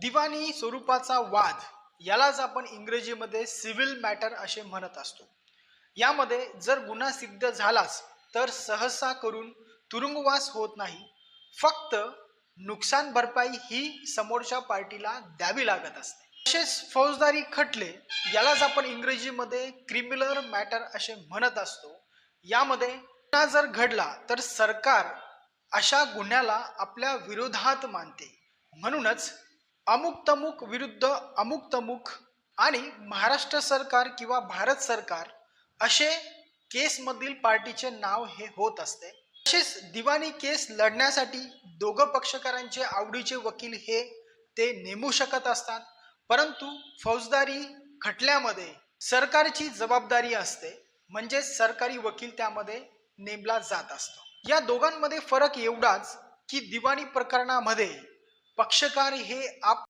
दिवाणी स्वरूपाचा वाद यालाच आपण इंग्रजीमध्ये सिव्हिल मॅटर असे म्हणत असतो. यामध्ये जर गुन्हा सिद्ध झालाच तर सहसा करून तुरुंगवास होत नाही. फक्त नुकसान भरपाई ही समोरच्या पार्टीला द्यावी लागत असते. तसेच फौजदारी खटले यालाच आपण इंग्रजीमध्ये क्रिमिनल मॅटर असे म्हणत असतो. यामध्ये गुन्हा जर घडला तर सरकार अशा गुन्ह्याला आपल्या विरोधात मानते. म्हणूनच अमुक तमुक विरुद्ध अमुक तमुक आणि महाराष्ट्र सरकार किंवा भारत सरकार असे केसमधील पार्टीचे नाव हे होत असते. तसेच दिवाणी केस लढण्यासाठी दोघं पक्षकारांचे आवडीचे वकील हे ते नेमू शकत असतात. परंतु फौजदारी खटल्यामध्ये सरकारची जबाबदारी असते. म्हणजे सरकारी वकील त्यामध्ये नेमला जात असतो. या दोघांमध्ये फरक एवढाच की दिवाणी प्रकरणामध्ये पक्षकार हे आप